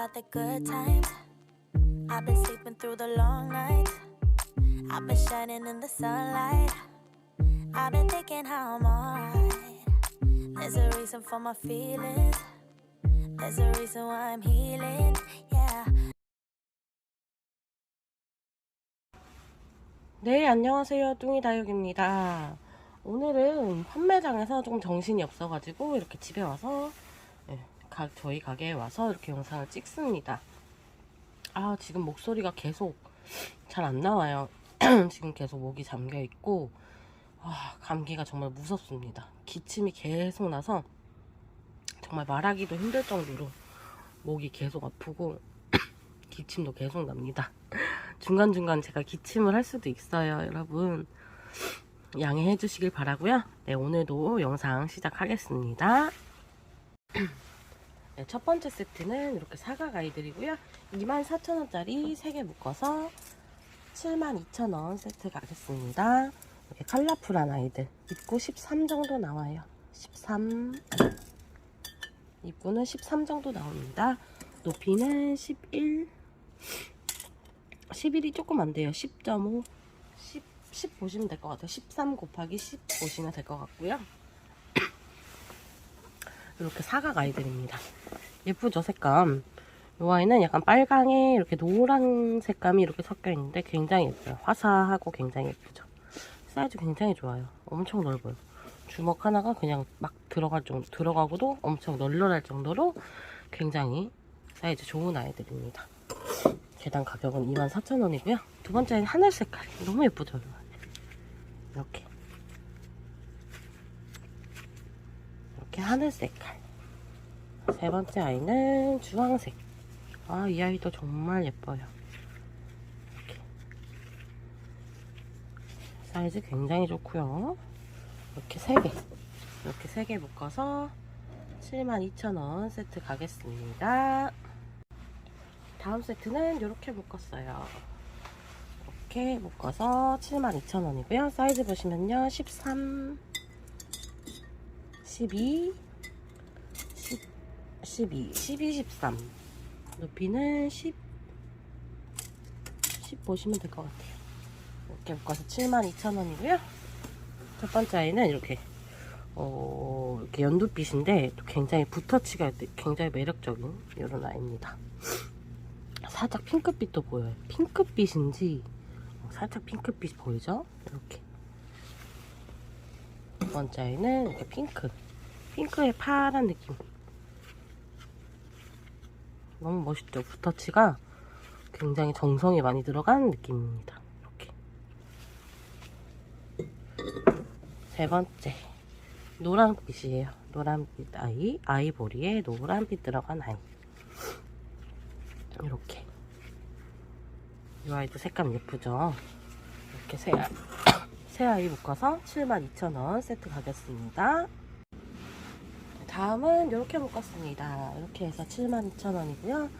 about the good times. I've been sleeping through the long nights. I've been shining in the sunlight. I've been thinking how I'm alright. There's a reason for my feelings. There's a reason why I'm healing. Yeah. 네, 안녕하세요. 뚱이 다육입니다. 오늘은 판매장에서 조금 정신이 없어가지고 이렇게 집에 와서 예, 가- 저희 가게에 와서 이렇게 영상을 찍습니다. 아, 지금 목소리가 계속 잘 안 나와요. 지금 계속 목이 잠겨 있고 아, 감기가 정말 무섭습니다. 기침이 계속 나서 정말 말하기도 힘들 정도로 목이 계속 아프고 기침도 계속 납니다. 중간중간 제가 기침을 할 수도 있어요, 여러분. 양해해 주시길 바라고요. 네, 오늘도 영상 시작하겠습니다. 네, 첫 번째 세트는 이렇게 사과 가이들이고요. 24,000원짜리 3개 묶어서 72,000원 세트 가겠습니다. 이렇게 컬러풀한 아이들. 입구 13 정도 나와요. 13. 입구는 13 정도 나옵니다. 높이는 11. 11이 조금 안 돼요. 10.5. 10, 10 보시면 될 것 같아요. 13 곱하기 10 보시면 될 것 같고요. 이렇게 사각 아이들입니다. 예쁘죠, 색감. 이 아이는 약간 빨강에 이렇게 노란 색감이 이렇게 섞여 있는데 굉장히 예뻐요. 화사하고 굉장히 예쁘죠. 사이즈 굉장히 좋아요. 엄청 넓어요. 주먹 하나가 그냥 막 들어갈 정도, 들어가고도 엄청 널널할 정도로 굉장히 사이즈 좋은 아이들입니다. 개당 가격은 24,000원이고요. 두 번째는 하늘 색깔. 너무 예쁘죠? 이렇게. 이렇게 하늘 색깔. 세 번째 아이는 주황색. 아, 이 아이도 정말 예뻐요. 이렇게. 사이즈 굉장히 좋고요. 이렇게 세 개. 이렇게 세 개 묶어서 72,000원 세트 가겠습니다. 다음 세트는 이렇게 묶었어요. 이렇게 묶어서 72,000원이고요. 사이즈 보시면요. 13, 12, 10, 12, 12, 13. 높이는 10, 10 보시면 될 것 같아요. 이렇게 묶어서 72,000원이고요. 첫 번째 아이는 이렇게 어, 이렇게 연두빛인데 또 굉장히 붓터치가 굉장히 매력적인 이런 아이입니다. 살짝 핑크빛도 보여요. 핑크빛인지 어, 살짝 핑크빛 보이죠? 이렇게 두 번째 아이는 이렇게 핑크 핑크의 파란 느낌. 너무 멋있죠? 붓터치가 굉장히 정성이 많이 들어간 느낌입니다. 이렇게. 세 번째. 노란빛이에요. 노란빛 아이 아이보리에 노란빛 들어간 아이. 이렇게. 이 아이도 색감 예쁘죠? 이렇게 새, 새 아이 묶어서 72,000원 세트 가겠습니다 다음은 이렇게 묶었습니다 이렇게 해서 72,000원이고요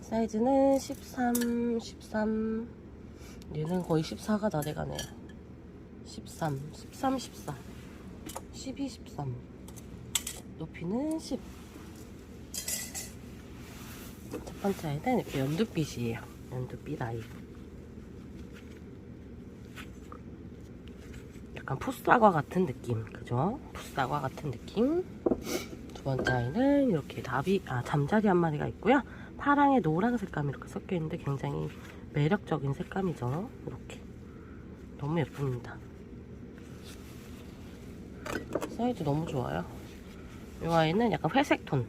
사이즈는 13, 13 얘는 거의 14가 다 돼가네요 13, 13, 14 12, 13 높이는 10 첫 번째 아이는 이렇게 연두빛이에요. 연두빛 아이. 약간 풋사과 같은 느낌, 그죠? 풋사과 같은 느낌. 두 번째 아이는 이렇게 나비, 아, 잠자리 한 마리가 있고요. 파랑에 노란 색감이 이렇게 섞여 있는데 굉장히 매력적인 색감이죠. 이렇게. 너무 예쁩니다. 사이즈 너무 좋아요. 이 아이는 약간 회색 톤.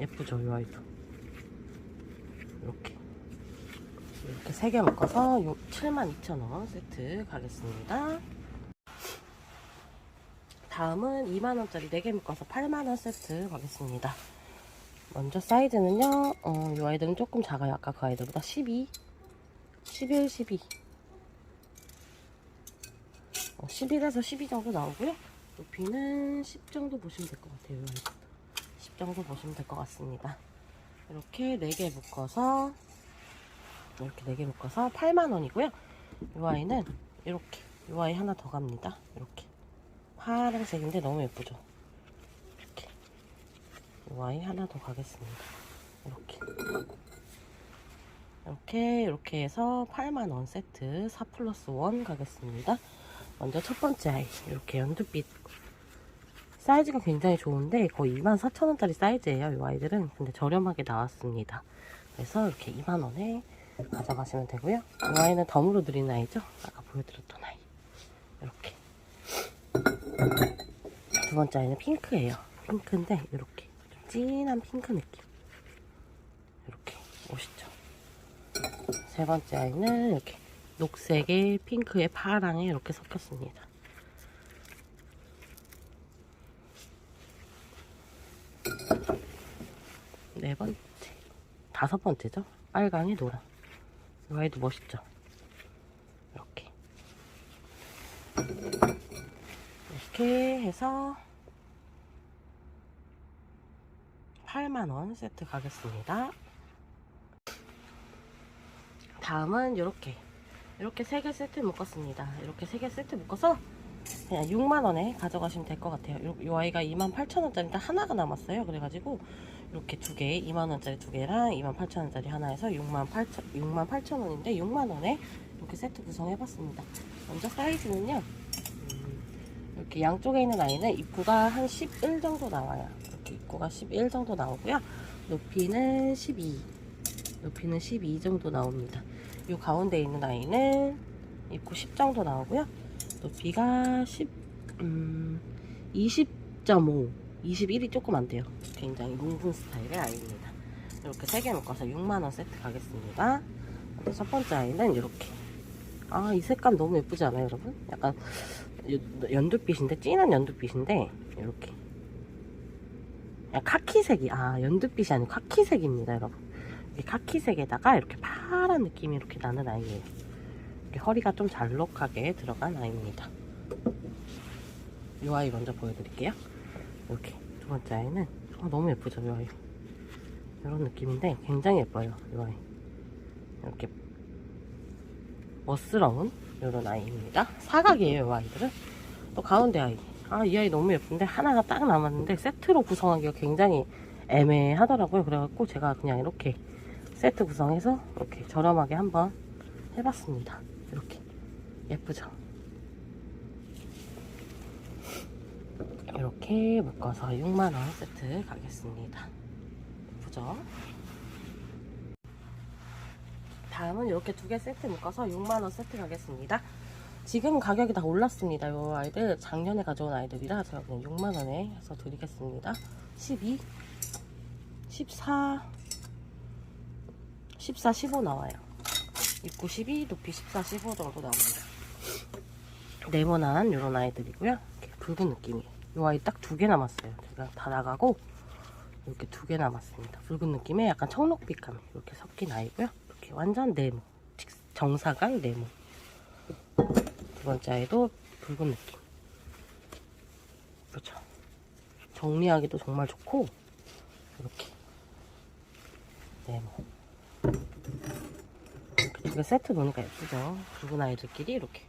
예쁘죠, 이 아이도. 이렇게. 이렇게 세 개 묶어서 72,000원 세트 가겠습니다. 다음은 2만원짜리 4개 묶어서 8만원 세트 가겠습니다. 먼저 사이즈는요, 어, 이 아이들은 조금 작아요. 아까 그 아이들보다 12, 11, 12. 어, 11에서 12 정도 나오고요. 높이는 10 정도 보시면 될 것 같아요. 이 아이들. 10 정도 보시면 될 것 같습니다. 이렇게 4개 묶어서 이렇게 4개 묶어서 8만원이고요. 이 아이는 이렇게 이 아이 하나 더 갑니다. 이렇게 파란색인데 너무 예쁘죠? 이렇게. 이 아이 하나 더 가겠습니다. 이렇게. 이렇게 이렇게 해서 8만원 세트 4 플러스 1 가겠습니다. 먼저 첫 번째 아이 이렇게 연두빛. 사이즈가 굉장히 좋은데 거의 24,000원짜리 사이즈예요 이 아이들은. 근데 저렴하게 나왔습니다. 그래서 이렇게 2만원에 가져가시면 되고요. 이 아이는 덤으로 드린 아이죠? 아까 보여드렸던 아이. 이렇게 두 번째 아이는 핑크예요 핑크인데 이렇게 좀 진한 핑크 느낌 이렇게 멋있죠 세 번째 아이는 이렇게 녹색에 핑크에 파랑에 이렇게 섞였습니다. 네 번째, 다섯 번째죠? 빨강에 노랑. 이 아이도 멋있죠? 이렇게. 이렇게 해서 8만원 세트 가겠습니다. 다음은 이렇게 이렇게 세개 세트 묶었습니다. 이렇게 세개 세트 묶어서 그냥 6만 원에 가져가시면 될 것 같아요. 요, 요 아이가 28,000원짜리 하나가 남았어요. 그래가지고 이렇게 두 개, 2만 원짜리 두 개랑 28,000원짜리 하나에서 6만 8천 6만 8천 원인데 6만 원에 이렇게 세트 구성해봤습니다. 먼저 사이즈는요. 음, 이렇게 양쪽에 있는 아이는 입구가 한 11 정도 나와요. 이렇게 입구가 11 정도 나오고요. 높이는 12. 높이는 12 정도 나옵니다. 이 가운데 있는 아이는 입구 10 정도 나오고요. 높이가 10, 음, 20.5, 21이 조금 안 돼요. 굉장히 뭉근 스타일의 아이입니다. 이렇게 3개 묶어서 6만원 세트 가겠습니다. 첫 번째 아이는 이렇게. 아, 이 색감 너무 예쁘지 않아요, 여러분? 약간 연두빛인데, 진한 연두빛인데, 이렇게. 야, 카키색이, 아, 연두빛이 아니고 카키색입니다, 여러분. 이렇게 카키색에다가 이렇게 파란 느낌이 이렇게 나는 아이예요. 이렇게 허리가 좀 잘록하게 들어간 아이입니다. 이 아이 먼저 보여드릴게요. 이렇게 두 번째 아이는 아, 너무 예쁘죠, 이 아이. 이런 느낌인데 굉장히 예뻐요, 이 아이. 이렇게 멋스러운 이런 아이입니다. 사각이에요, 이 아이들은. 또 가운데 아이. 아, 이 아이 너무 예쁜데 하나가 딱 남았는데 세트로 구성하기가 굉장히 애매하더라고요. 그래갖고 제가 그냥 이렇게 세트 구성해서 이렇게 저렴하게 한번 해봤습니다. 이렇게 예쁘죠? 이렇게 묶어서 6만원 세트 가겠습니다. 예쁘죠? 다음은 이렇게 두 개 세트 묶어서 6만원 세트 가겠습니다. 지금 가격이 다 올랐습니다. 이 아이들 작년에 가져온 아이들이라 제가 그냥 6만원에 해서 드리겠습니다. 12, 14, 14, 15 나와요. 입구 12, 높이 14, 15 정도 나옵니다. 네모난 이런 아이들이고요. 이렇게 붉은 느낌이. 이 아이 딱 두 개 남았어요. 제가 다 나가고 이렇게 두 개 남았습니다. 붉은 느낌에 약간 청록빛감 이렇게 섞인 아이고요. 이렇게 완전 네모. 정사각 네모. 두 번째 아이도 붉은 느낌. 그렇죠. 정리하기도 정말 좋고 이렇게 네모. 이렇게 두 개 세트 놓으니까 예쁘죠? 붉은 아이들끼리 이렇게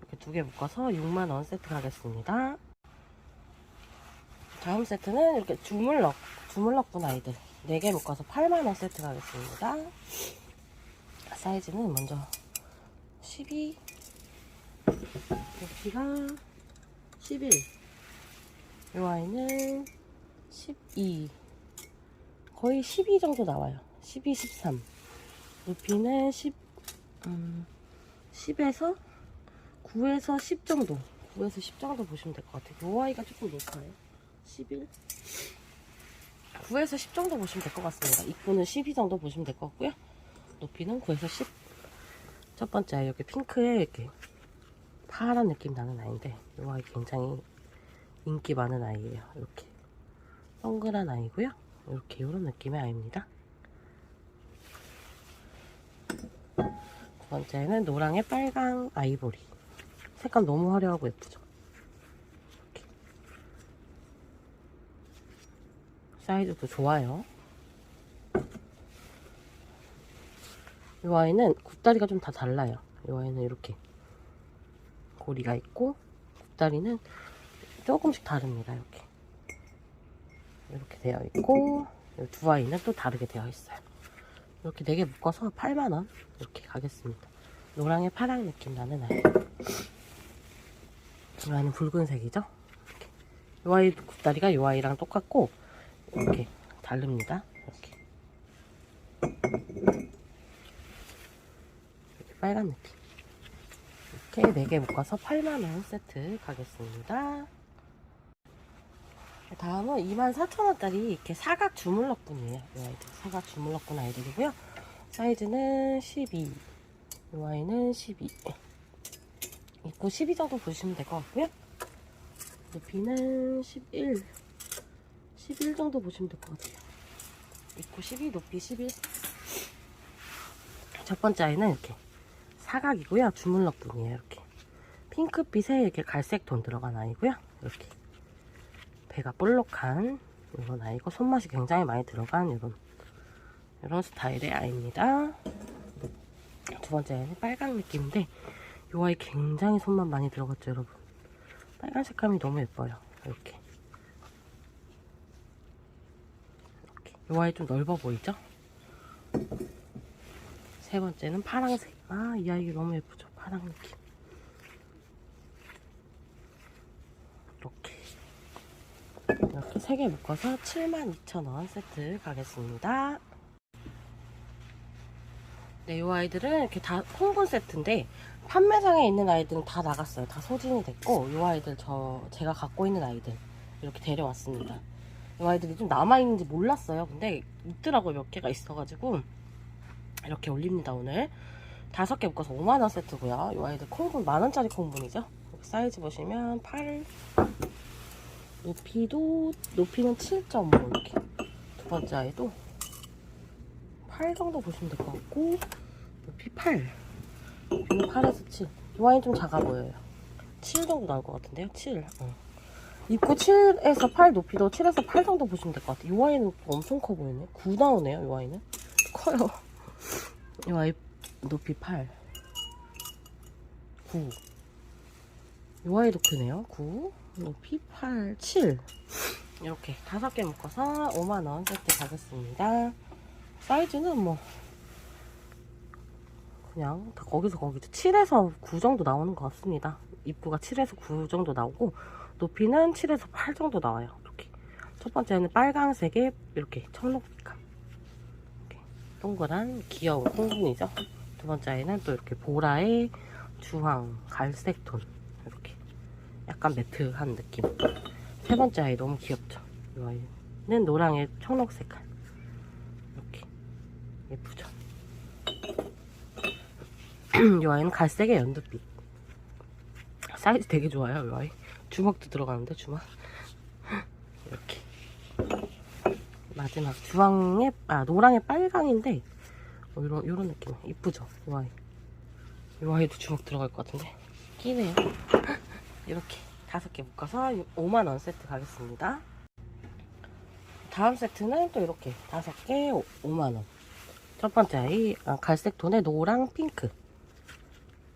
이렇게 두 개 묶어서 6만원 세트 가겠습니다. 다음 세트는 이렇게 주물럭, 주물럭분 아이들 4개 묶어서 8만원 세트 가겠습니다. 사이즈는 먼저 12, 높이가 11, 이 아이는 12, 거의 12 정도 나와요. 12, 13. 높이는 10, 음, 10에서 9에서 10 정도. 9에서 10 정도 보시면 될 것 같아요. 요 아이가 조금 높아요. 11. 9에서 10 정도 보시면 될 것 같습니다. 입구는 12 정도 보시면 될 것 같고요. 높이는 9에서 10. 첫 번째 이렇게 핑크에 이렇게 파란 느낌 나는 아이인데 이 아이 굉장히 인기 많은 아이예요. 이렇게 동그란 아이고요. 이렇게 이런 느낌의 아이입니다. 두 번째는 노랑에 빨강 아이보리. 색감 너무 화려하고 예쁘죠? 이렇게. 사이즈도 좋아요. 이 아이는 굽다리가 좀 다 달라요. 이 아이는 이렇게 고리가 있고 굽다리는 조금씩 다릅니다. 이렇게 이렇게 되어 있고 이두 아이는 또 다르게 되어 있어요. 이렇게 네 개 묶어서 8만원 이렇게 가겠습니다. 노랑에 파랑 느낌 나는 아이. 이 아이는 붉은색이죠? 이 아이 굽다리가 이 아이랑 똑같고 이렇게 다릅니다. 이렇게. 이렇게 빨간 느낌. 이렇게 4개 묶어서 8만원 세트 가겠습니다. 다음은 24,000원짜리 이렇게 사각 주물럭분이에요. 이 아이들. 사각 주물럭분 아이들이고요. 사이즈는 12. 이 아이는 12. 입고 12 정도 보시면 될 것 같고요. 높이는 11. 11 정도 보시면 될 것 같아요. 입고 12, 높이 11. 첫 번째 아이는 이렇게 사각이고요. 주물럭 분이에요. 이렇게. 핑크빛에 이렇게 갈색 톤 들어간 아이고요. 이렇게. 배가 볼록한 이런 아이고 손맛이 굉장히 많이 들어간 이런 이런 스타일의 아이입니다. 두 번째 아이는 빨강 느낌인데 이 아이 굉장히 손맛 많이 들어갔죠 여러분. 빨간 색감이 너무 예뻐요. 이렇게 이 아이 좀 넓어 보이죠? 세 번째는 파랑색. 아 이 아이 너무 예쁘죠? 파랑 느낌. 이렇게 이렇게 세 개 묶어서 72,000원 세트 가겠습니다. 네, 이 아이들은 이렇게 다 홍분 세트인데 판매장에 있는 아이들은 다 나갔어요. 다 소진이 됐고 이 아이들 저 제가 갖고 있는 아이들 이렇게 데려왔습니다. 이 아이들이 좀 남아있는지 몰랐어요. 근데 있더라고요. 몇 개가 있어가지고 이렇게 올립니다 오늘. 다섯 개 묶어서 5만원 세트고요. 이 아이들 콩분 만원짜리 콩분이죠. 사이즈 보시면 8 높이도 높이는 7.5 이렇게 두 번째 아이도 8 정도 보시면 될 것 같고 높이 8 높이는 8에서 7이 아이는 좀 작아 보여요 7 정도 나올 것 같은데요 7 어. 입고 7에서 8 높이도 7에서 8 정도 보시면 될 것 같아요. 이 아이는 엄청 커 보이네. 9 나오네요 이 아이는 커요. 이 아이 높이 8 9 이 아이도 크네요. 9 높이 8, 7 이렇게 다섯 개 묶어서 5만원 세트 가겠습니다. 사이즈는 뭐 그냥 다 거기서 거기서 7에서 9 정도 나오는 것 같습니다. 입구가 7에서 9 정도 나오고 높이는 7에서 8 정도 나와요 이렇게 첫 번째는 빨강색의 이렇게 청록빛감 이렇게 동그란 귀여운 콩분이죠 두 번째 아이는 또 이렇게 보라의 주황 갈색 톤 이렇게 약간 매트한 느낌. 세 번째 아이 너무 귀엽죠? 이 아이는 노랑의 청록 색깔. 이렇게 예쁘죠? 이 아이는 갈색의 연두빛. 사이즈 되게 좋아요, 이 아이. 주먹도 들어가는데, 주먹. 이렇게. 마지막 주황의, 아, 노랑의 빨강인데, 어, 이런, 이런 느낌. 이쁘죠? 이 아이. 이 아이도 주먹 들어갈 것 같은데. 끼네요. 이렇게 다섯 개 묶어서 5만 원 세트 가겠습니다. 다음 세트는 또 이렇게 다섯 개 5만 원. 첫 번째 아이 아, 갈색 톤의 노랑 핑크.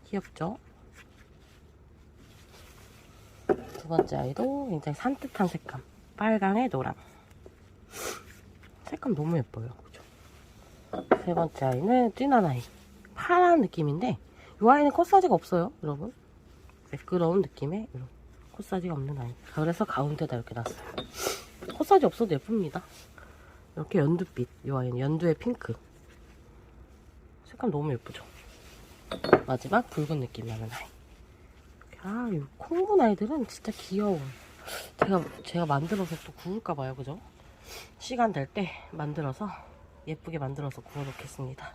귀엽죠? 두 번째 아이도 굉장히 산뜻한 색감. 빨강의 노랑. 색감 너무 예뻐요. 그죠? 세 번째 아이는 진한 아이. 파란 느낌인데 이 아이는 컷사지가 없어요, 여러분. 매끄러운 느낌의 이런 콧사지가 없는 아이. 그래서 가운데다 이렇게 놨어요. 콧사지 없어도 예쁩니다. 이렇게 연두빛. 이 아이는 연두의 핑크. 색감 너무 예쁘죠? 마지막 붉은 느낌 나는 아이. 아, 이 콩분 아이들은 진짜 귀여워. 제가, 제가 만들어서 또 구울까봐요, 그죠? 시간 될 때 만들어서 예쁘게 만들어서 구워 놓겠습니다.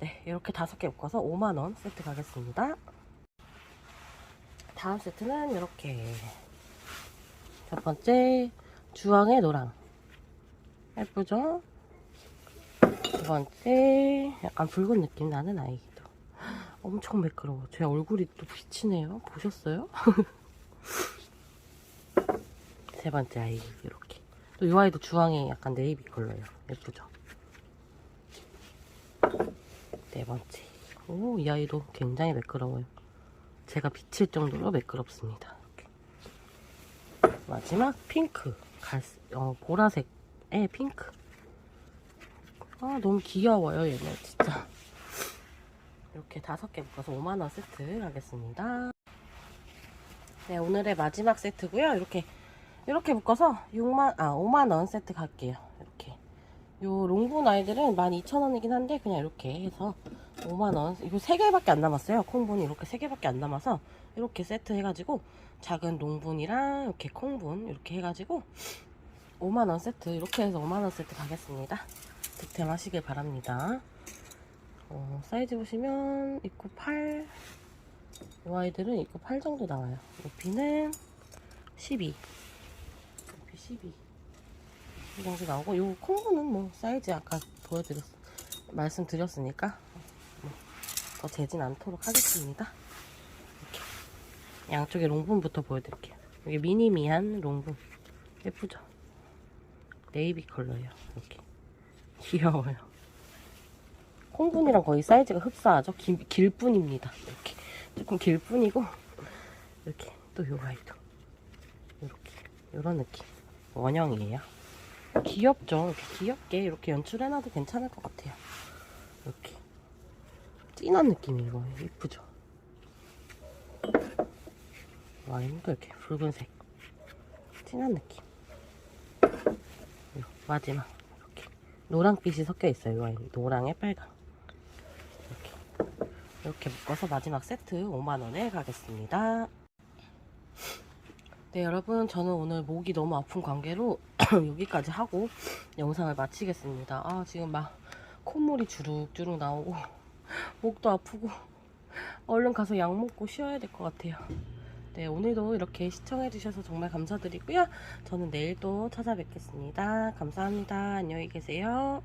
네, 이렇게 다섯 개 묶어서 5만원 세트 가겠습니다. 다음 세트는 이렇게 첫 번째 주황의 노랑 예쁘죠? 두 번째 약간 붉은 느낌 나는 아이도 엄청 매끄러워. 제 얼굴이 또 비치네요. 보셨어요? 세 번째 아이 이렇게. 또 이 아이도 주황의 약간 네이비 컬러예요. 예쁘죠? 네 번째. 오 이 아이도 굉장히 매끄러워요. 제가 비칠 정도로 매끄럽습니다. 마지막 핑크, 갈, 어, 보라색의 핑크. 아 너무 귀여워요 얘는 진짜 이렇게 다섯 개 묶어서 5만원 세트 가겠습니다. 네 오늘의 마지막 세트고요. 이렇게 이렇게 묶어서 6만 아 5만 원 세트 갈게요. 이렇게. 요 롱분 아이들은 12,000원이긴 한데 그냥 이렇게 해서 5만 원. 이거 3개밖에 안 남았어요. 콩분이 이렇게 3개밖에 안 남아서 이렇게 세트 해 가지고 작은 롱분이랑 이렇게 콩분 이렇게 해 가지고 5만 원 세트 이렇게 해서 5만 원 세트 가겠습니다. 득템하시길 바랍니다 어, 사이즈 보시면 입구 8 이 아이들은 입구 8 정도 나와요. 높이는 12 높이 12 이. 정도 나오고 요 콩분은 뭐 사이즈 아까 보여드렸 말씀드렸으니까 뭐, 더 재진 않도록 하겠습니다. 이렇게. 양쪽에 롱분부터 보여드릴게요. 이게 미니미한 롱분. 예쁘죠? 네이비 컬러예요. 이렇게. 귀여워요 콩분이랑 거의 사이즈가 흡사하죠? 길, 길 뿐입니다. 이렇게. 조금 길 뿐이고 이렇게 또 요 아이도. 이렇게. 이런 느낌. 원형이에요. 귀엽죠? 이렇게 귀엽게 이렇게 연출해놔도 괜찮을 것 같아요. 이렇게. 진한 느낌이에요 이쁘죠? 와인도 이렇게 붉은색. 진한 느낌. 마지막. 이렇게. 노랑빛이 섞여 있어요. 이 와인. 노랑에 빨강 이렇게 묶어서 마지막 세트 5만 원에 가겠습니다. 네 여러분 저는 오늘 목이 너무 아픈 관계로 여기까지 하고 영상을 마치겠습니다. 아 지금 막 콧물이 주룩주룩 나오고 목도 아프고 얼른 가서 약 먹고 쉬어야 될 것 같아요. 네, 오늘도 이렇게 시청해 주셔서 정말 감사드리고요. 저는 내일 또 찾아뵙겠습니다. 감사합니다. 안녕히 계세요.